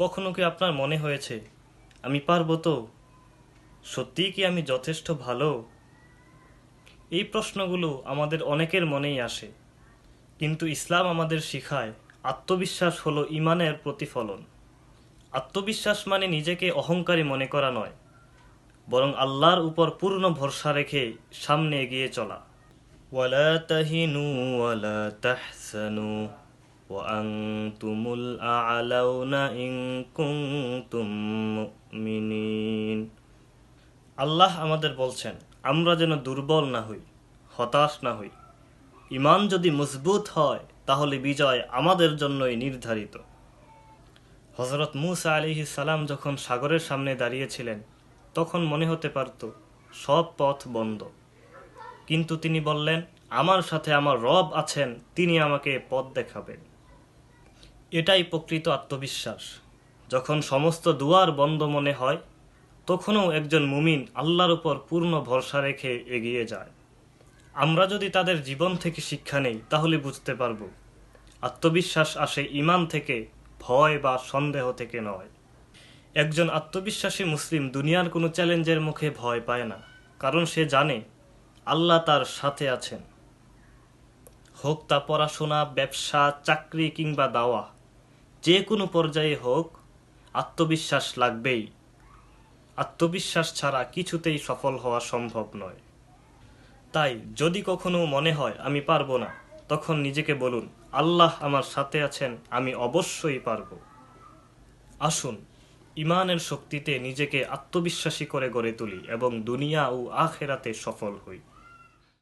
কখনো কি আপনার মনে হয়েছে, আমি পারব তো? সত্যিই কি আমি যথেষ্ট ভালো? এই প্রশ্নগুলো আমাদের অনেকের মনেই আসে। কিন্তু ইসলাম আমাদের শিখায়, আত্মবিশ্বাস হলো ইমানের প্রতিফলন। আত্মবিশ্বাস মানে নিজেকে অহংকারী মনে করা নয়, বরং আল্লাহর উপর পূর্ণ ভরসা রেখে সামনে এগিয়ে চলা। ওয়ালা তাহিনু ওয়ালা তাহসানু। ওয়ান্তুমুল আ'লাউনা ইন কুনতুম মুমিনিন আল্লাহ আমাদের বলছেন, আমরা যেন দুর্বল না হই, হতাশ না হই। ইমান যদি মজবুত হয়, তাহলে বিজয় আমাদের জন্যই নির্ধারিত। হজরত মুসা আলিহি সালাম যখন সাগরের সামনে দাঁড়িয়েছিলেন, তখন মনে হতে পারত, সব পথ বন্ধ। কিন্তু তিনি বললেন, আমার সাথে আমার রব আছেন, তিনি আমাকে পথ দেখাবেন। এটাই প্রকৃত আত্মবিশ্বাস। যখন সমস্ত দুয়ার বন্ধ মনে হয়, তখনও একজন মুমিন আল্লাহর উপর পূর্ণ ভরসা রেখে এগিয়ে যায়। আমরা যদি তাদের জীবন থেকে শিক্ষা নেই, তাহলে বুঝতে পারব, আত্মবিশ্বাস আসে ইমান থেকে, ভয় বা সন্দেহ থেকে নয়। একজন আত্মবিশ্বাসী মুসলিম দুনিয়ার কোনো চ্যালেঞ্জের মুখে ভয় পায় না, কারণ সে জানে আল্লাহ তার সাথে আছেন। হোক তা পড়াশোনা, ব্যবসা, চাকরি কিংবা দাওয়া যে কোনো পর্যায়ে হোক, আত্মবিশ্বাস লাগবেই। আত্মবিশ্বাস ছাড়া কিছুতেই সফল হওয়া সম্ভব নয়। তাই, যদি কখনো মনে হয়, আমি পারব না, তখন নিজেকে বলুন, আল্লাহ আমার সাথে আছেন, আমি অবশ্যই পারব। আসুন, ইমানের শক্তিতে নিজেকে আত্মবিশ্বাসী করে গড়ে তুলি এবং দুনিয়া ও আখেরাতে সফল হই।